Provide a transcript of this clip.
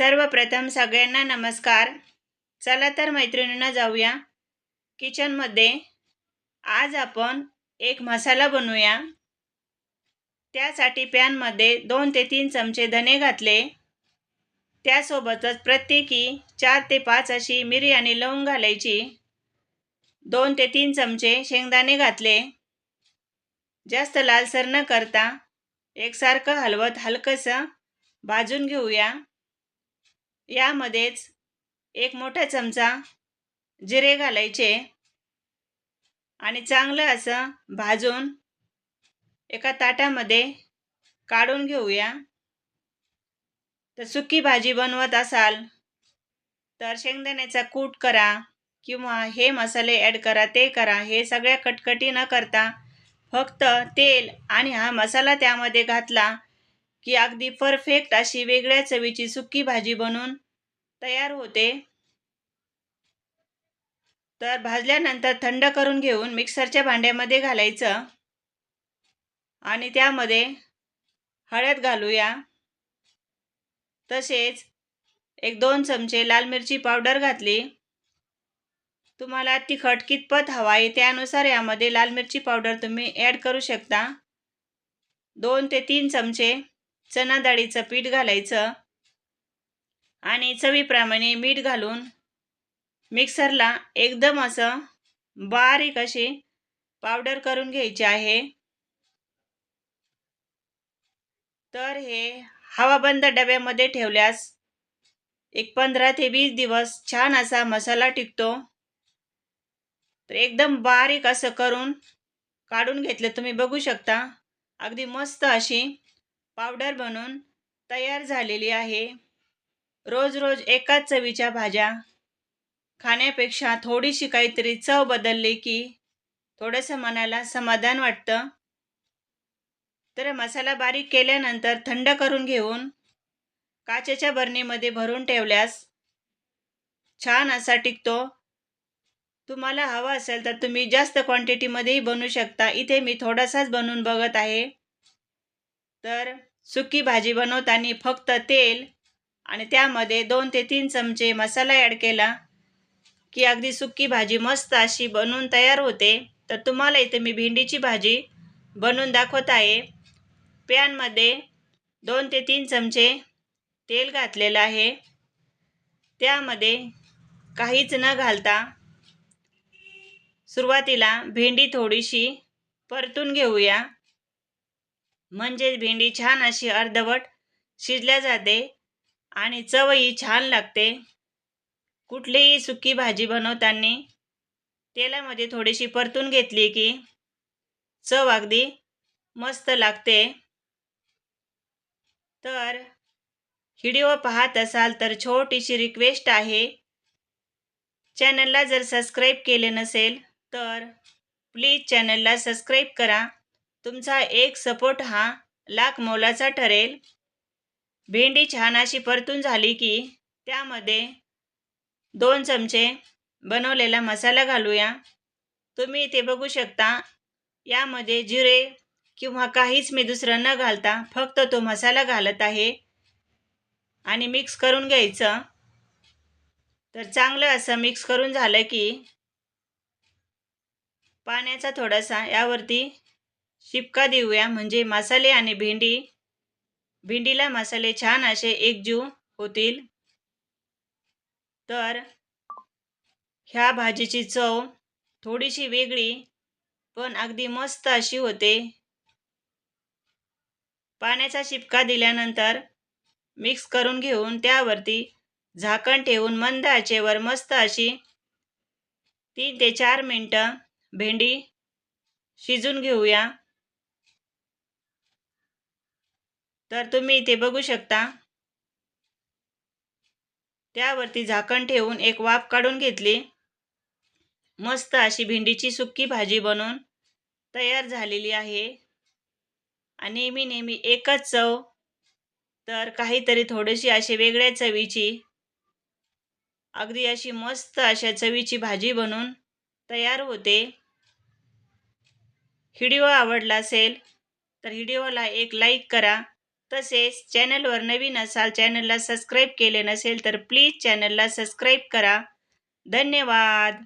सर्वप्रथम सगळ्यांना नमस्कार. चला तर मैत्रिणींना जाऊया. किचनमध्ये आज आपण एक मसाला बनवूया. त्यासाठी पॅनमध्ये दोन ते तीन चमचे धने घातले. त्यासोबतच प्रत्येकी चार ते पाच अशी मिरी आणि लवंग घालायची. दोन ते तीन चमचे शेंगदाणे घातले. जास्त लालसर न करता एकसारखं हलवत हलकंसं भाजून घेऊया. यामध्येच एक मोठा चमचा जिरे घालायचे आणि चांगलं असं भाजून एका ताटामध्ये काढून घेऊया. तर सुकी भाजी बनवत असाल तर शेंगदाण्याचा कूट करा किंवा हे मसाले ॲड करा ते करा हे सगळ्या कटकटी न करता फक्त तेल आणि हा मसाला त्यामध्ये घातला की अगदी परफेक्ट अशी वेगळ्या चवीची सुकी भाजी बनून तयार होते. तर भाजल्यानंतर थंड करून घेऊन मिक्सरच्या भांड्यामध्ये घालायचं. आणि त्यामध्ये हळद घालूया. तसेच एक दोन चमचे लाल मिरची पावडर घातली. तुम्हाला तिखट कितपत हवा आहे त्यानुसार यामध्ये लाल मिरची पावडर तुम्ही ॲड करू शकता. दोन ते तीन चमचे चना डाळीचं पीठ घालायचं आणि चवीप्रमाणे मीठ घालून मिक्सरला एकदम असं बारीक अशी पावडर करून घ्यायची आहे. तर हे हवाबंद डब्यामध्ये ठेवल्यास एक पंधरा ते वीस दिवस छान असा मसाला टिकतो. तर एकदम बारीक असं करून काढून घेतलं तुम्ही बघू शकता. अगदी मस्त अशी पावडर बनून तयार झालेली आहे. रोज रोज एकाच चवीच्या भाज्या खाण्यापेक्षा थोडीशी काहीतरी चव बदलली की थोडंसं मनाला समाधान वाटतं. तर मसाला बारीक केल्यानंतर थंड करून घेऊन काचेच्या बरणीमध्ये भरून ठेवल्यास छान असा टिकतो. तुम्हाला हवा असेल तर तुम्ही जास्त क्वांटिटीमध्येही बनवू शकता. इथे मी थोडासाच बनवून बघत आहे. तर सुकी भाजी बनवताना फक्त तेल आणि त्यामध्ये दोन ते तीन चमचे मसाला ॲड केला की अगदी सुकी भाजी मस्त अशी बनवून तयार होते. तर तुम्हाला इथे मी भेंडीची भाजी बनवून दाखवत आहे. पॅनमध्ये दोन ते तीन चमचे तेल घातलेलं आहे. त्यामध्ये काहीच न घालता सुरुवातीला भेंडी थोडीशी परतून घेऊया. म्हणजे भेंडी छान अशी अर्धवट शिजल्या जाते आणि चवही छान लागते. कुठलीही सुकी भाजी बनवताना तेलामध्ये थोडीशी परतून घेतली की चव अगदी मस्त लागते. तर व्हिडिओ पाहत असाल तर छोटीशी रिक्वेस्ट आहे. चॅनलला जर सबस्क्राईब केले नसेल तर प्लीज चॅनलला सबस्क्राईब करा. तुमचा एक सपोर्ट हा लाख मोलाचा ठरेल. भेंडी छान अशी परतून झाली की त्यामध्ये दोन चमचे बनवलेला मसाला घालूया. तुम्ही इथे बघू शकता. यामध्ये जिरे किंवा काहीच मी दुसरं न घालता फक्त तो मसाला घालत आहे. आणि मिक्स करून घ्यायचं. तर चांगलं असं मिक्स करून झालं की पाण्याचा थोडासा यावरती शिपका देऊया. म्हणजे मसाले आणि भेंडी भेंडीला मसाले छान असे एकजीव होतील. तर ह्या भाजीची चव थोडीशी वेगळी पण अगदी मस्त अशी होते. पाण्याचा शिपका दिल्यानंतर मिक्स करून घेऊन त्यावरती झाकण ठेवून मंद आचेवर मस्त अशी तीन ते चार मिनटं भेंडी शिजून घेऊया. तर तुम्ही इथे बघू शकता. त्यावरती झाकण ठेवून एक वाफ काढून घेतली. मस्त अशी भेंडीची सुक्की भाजी बनवून तयार झालेली आहे. आणि मी नेहमी एकच चव तर काहीतरी थोडीशी अशी वेगळ्या चवीची अगदी अशी मस्त अशा चवीची भाजी बनवून तयार होते. व्हिडिओ आवडला असेल तर व्हिडिओला एक लाईक करा. तसेच चॅनलवर नवीन असाल चॅनलला सबस्क्राईब केले नसेल तर प्लीज चॅनलला सबस्क्राईब करा. धन्यवाद.